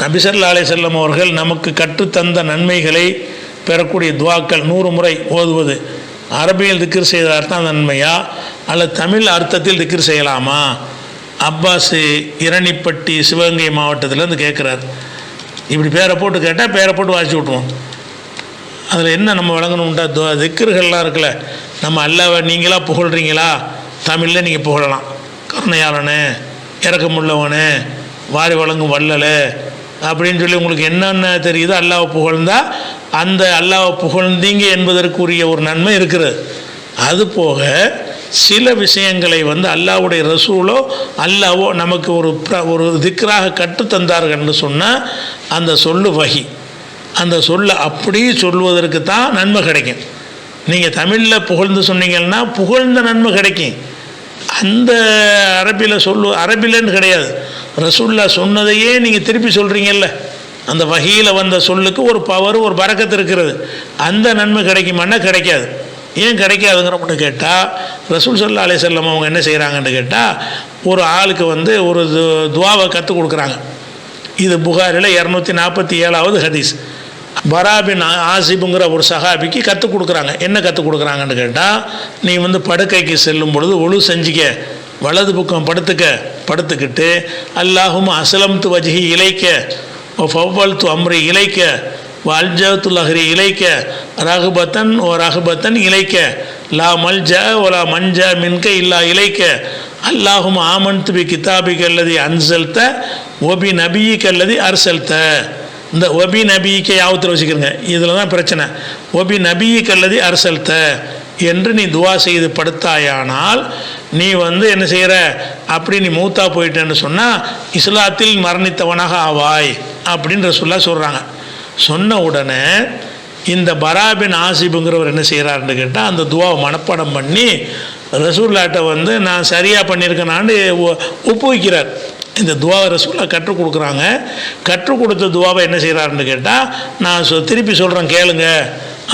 நபிசல்லா அலை செல்லம் அவர்கள் நமக்கு கற்றுத்தந்த நன்மைகளை பெறக்கூடிய துவாக்கள் நூறு முறை ஓதுவது. அரபியில் திக்ர் செய்த அர்த்தம் நன்மையா? அல்லது தமிழ் அர்த்தத்தில் திக்ர் செய்யலாமா? அப்பாஸ் இரணிப்பட்டி சிவகங்கை மாவட்டத்திலேருந்து கேட்குறாரு இப்படி பேரை போட்டு கேட்டால் பேரை போட்டு வாசிச்சு விட்ருவோம் அதில் என்ன நம்ம வழங்கணும்ட்டா துவா திக்ருகள்லாம் இருக்குல்ல. நம்ம அல்லாவை நீங்களாக புகழ்கிறீங்களா தமிழில் நீங்கள் புகழலாம். கருணையாளனு இறக்கமுள்ளவனு வாரி வழங்கும் வள்ளல் அப்படின்னு சொல்லி உங்களுக்கு என்னென்ன தெரியுதோ அல்லாவை புகழ்ந்தால் அந்த அல்லாவை புகழ்ந்தீங்க என்பதற்குரிய ஒரு நன்மை இருக்கிறது. அது போக சில விஷயங்களை வந்து அல்லாவுடைய ரசூலோ அல்லாவோ நமக்கு ஒரு ப்ர ஒரு திக்ராக கற்றுத்தந்தார்கள்னு சொன்னால் அந்த சொல்லு வகி. அந்த சொல்லை அப்படியே சொல்வதற்கு தான் நன்மை கிடைக்கும். நீங்கள் தமிழில் புகழ்ந்து சொன்னீங்கன்னா புகழ்ந்த நன்மை கிடைக்கும். அந்த அரபியில் சொல்லு அரபிலன்னு கிடையாது. ரசுல்லா சொன்னதையே நீங்கள் திருப்பி சொல்கிறீங்கல்ல அந்த வகையில் வந்த சொல்லுக்கு ஒரு பவர் ஒரு பறக்கத்து இருக்கிறது. அந்த நன்மை கிடைக்குமானா கிடைக்காது. ஏன் கிடைக்காதுங்கிறப்பட்டு கேட்டால் ரசூல் சல்லா அலைஹி செல்லம் அவங்க என்ன செய்கிறாங்கன்னு கேட்டால் ஒரு ஆளுக்கு வந்து ஒரு து- துவாவை கற்றுக் கொடுக்குறாங்க. இது புகாரில் இரநூத்தி நாற்பத்தி ஏழாவது ஹதீஸ். பராபின் ஆசிபுங்கிற ஒரு சகாபிக்கு கற்றுக் கொடுக்குறாங்க. என்ன கற்றுக் கொடுக்குறாங்கன்னு கேட்டால் நீ வந்து படுக்கைக்கு செல்லும் பொழுது ஒழு செஞ்சிக்க வலது பக்கம் படுத்துக்க படுத்துக்கிட்டு அல்லாஹும் அசலம்து வஜ்ஹி இலைக்க ஃபவ்வல்து அம்ரி இலைக்க அல்ஜத்துல் லஹ்ரி இலைக்க ரகுபத்தன் ஓ ரகுபத்தன் இலைக்க லா மல்ஜ ஒலா மஞ்ச மின்க இல்லா இலைக்க அல்லாஹும் ஆமன் துபி கிதாபிக் அல்லது அன்சல்த ஒபி நபியிக் அல்லது அர்சல்த. இந்த ஒபி நபிக்கு யாவத்தில் வச்சுக்கிறங்க இதில் தான் பிரச்சனை. ஒபி நபியிக் அல்லது அர்சல்த என்று நீ துவா செய்து படுத்தாயானால் நீ வந்து என்ன செய்கிற அப்படி நீ மூத்தா போயிட்டேன்னு சொன்னால் இஸ்லாத்தில் மரணித்தவனாக ஆவாய் அப்படின்ற சொல்ல சொல்கிறாங்க சொன்ன உடனே இந்த பராபின் ஆசிபுங்கிறவர் என்ன செய்கிறாருன்னு கேட்டால் அந்த துவாவை மனப்பாடம் பண்ணி ரசூல்லாட்டை வந்து நான் சரியாக பண்ணியிருக்கேனான்னு ஒப்புவிக்கிறார். இந்த துவாவை ரசூலாக கற்றுக் கொடுக்குறாங்க. கற்றுக் கொடுத்த துவாவை என்ன செய்கிறாருன்னு கேட்டால் நான் சொ திருப்பி சொல்கிறேன் கேளுங்க.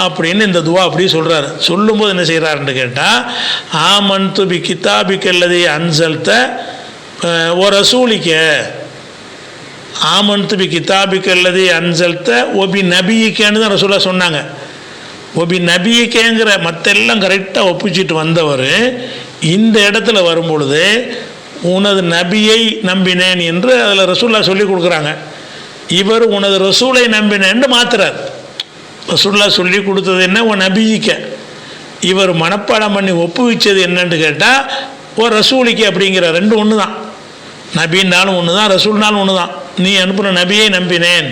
அப்படின்னு இந்த துவா அப்படி சொல்கிறாரு சொல்லும்போது என்ன செய்கிறாருன்னு கேட்டால் ஆமன் துபி கித்தாபிக்கல்லதி அன்சல்த ஓ ரசூலிக்க. ஆமன்து பி கிதாபிக்கு அல்லது ஒபி நபியிக்கேன்னு தான் ரசூலா சொன்னாங்க. ஒபி நபியிக்கேங்கிற மற்றெல்லாம் கரெக்டாக ஒப்பிச்சிட்டு வந்தவர் இந்த இடத்துல வரும்பொழுது உனது நபியை நம்பினேன் என்று அதில் ரசூல்லா சொல்லி கொடுக்குறாங்க. இவர் உனது ரசூலை நம்பினேன்னு மாத்துறார். ரசூல்லா சொல்லி கொடுத்தது என்ன? உன் நபியிக்க. இவர் மனப்பாடம் பண்ணி ஒப்புவிச்சது என்னன்னு கேட்டால் ஓ ரசூலிக்கு அப்படிங்கிற ரெண்டு ஒன்று தான் நபின்னாலும் ஒன்று தான் ரசூல்னாலும் ஒன்று தான் நீ அனுப்பின நபியை நம்பினேன்.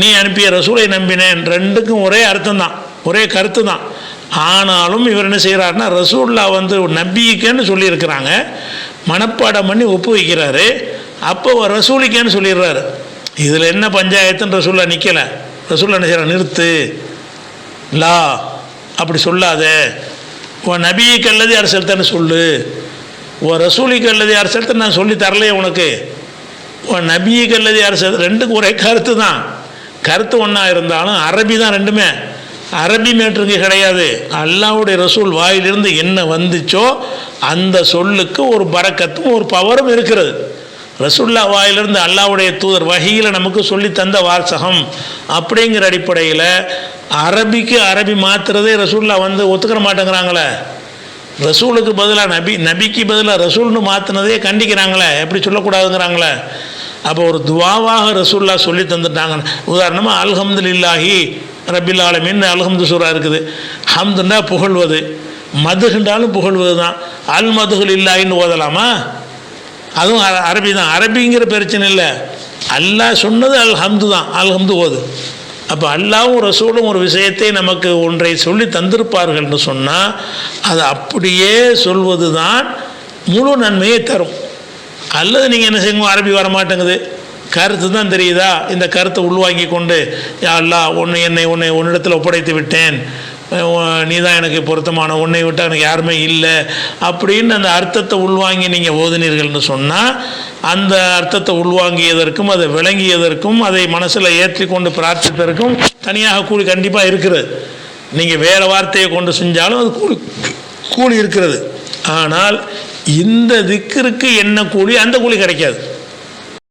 நீ அனுப்பிய ரசூலை நம்பினேன். ரெண்டுக்கும் ஒரே அர்த்தம் தான் ஒரே கருத்து தான் ஆனாலும் இவர் என்ன செய்கிறாருன்னா ரசூல்லா வந்து நபிக்கேன்னு சொல்லியிருக்கிறாங்க. மனப்பாடம் பண்ணி ஒப்பு வைக்கிறாரு. அப்போ ரசூலிக்கேன்னு சொல்லிடுறாரு. இதில் என்ன பஞ்சாயத்துன்னு ரசூல்லா நிற்கலை ரசூல்லா என்ன செய்கிறார் நிறுத்து. லா. அப்படி சொல்லாத. உன் நபிக்கு அல்லது யார் செலுத்தன்னு சொல்லு. உன் ரசூலிக்கு அல்லது யார் செலுத்த நான் சொல்லி தரலையே உனக்கு. உன் நபிக்கு அல்லது யார் செலுத்த ரெண்டுக்கும் ஒரே கருத்து தான். கருத்து ஒன்றா இருந்தாலும் அரபி தான் ரெண்டுமே. அரபி மேட்ருக்கு கிடையாது. அல்லாவுடைய ரசூல் வாயிலிருந்து என்ன வந்துச்சோ அந்த சொல்லுக்கு ஒரு பறக்கத்தும் ஒரு பவரும் இருக்கிறது. ரசுல்லா வாயிலிருந்து அல்லாவுடைய தூதர் வகையில் நமக்கு சொல்லி தந்த வாசகம் அப்படிங்கிற அடிப்படையில் அரபிக்கு அரபி மாத்துறதே ரசூல்லா வந்து ஒத்துக்கிற மாட்டேங்கிறாங்களே. ரசூலுக்கு பதிலாக நபி நபிக்கு பதிலாக ரசூல்னு மாற்றினதே கண்டிக்கிறாங்களே. எப்படி சொல்லக்கூடாதுங்கிறாங்களே. அப்போ ஒரு துவாவாக ரசூல்லா சொல்லி தந்துட்டாங்க. உதாரணமாக அல்ஹம்துலில்லாஹி ரபில் ஆலமின் அல்ஹம்து இருக்குது. ஹம்துன்னா புகழ்வது. மதுகுண்டாலும் புகழ்வது தான் அல் மதுகுல் இல்லாயின்னு ஓதலாமா? அதுவும் அரபி தான். அரபிங்கிற பிரச்சனை இல்லை. அல்லாஹ் சொன்னது அல் ஹம்து தான். அல் ஹம்து ஓது. அப்போ அல்லாவும் ரசூலும் ஒரு விஷயத்தை நமக்கு ஒன்றை சொல்லி தந்திருப்பார்கள்னு சொன்னால் அது அப்படியே சொல்வது தான் முழு நன்மையை தரும். அல்லது நீங்கள் என்ன செய்யுங்க அரபி வர மாட்டேங்குது கருத்து தான் தெரியுதா? இந்த கருத்தை உள்வாங்கி கொண்டு யா ஒன்று என்னை உன்னை உன்னிடத்தில் ஒப்படைத்து விட்டேன். நீ தான் எனக்கு பொருத்தமான உன்னை விட்டால் எனக்கு யாருமே இல்லை. அப்படின்னு அந்த அர்த்தத்தை உள்வாங்கி நீங்கள் ஓதுனீர்கள்னு சொன்னால் அந்த அர்த்தத்தை உள்வாங்கியதற்கும் அதை விளங்கியதற்கும் அதை மனசில் ஏற்றி கொண்டு பிரார்த்தித்ததற்கும் தனியாக கூலி கண்டிப்பாக இருக்கிறது. நீங்கள் வேறு வார்த்தையை கொண்டு செஞ்சாலும் அது கூலி கூலி இருக்கிறது. ஆனால் இந்த திக்கிற்கு என்ன கூலி? அந்த கூலி கிடைக்காது.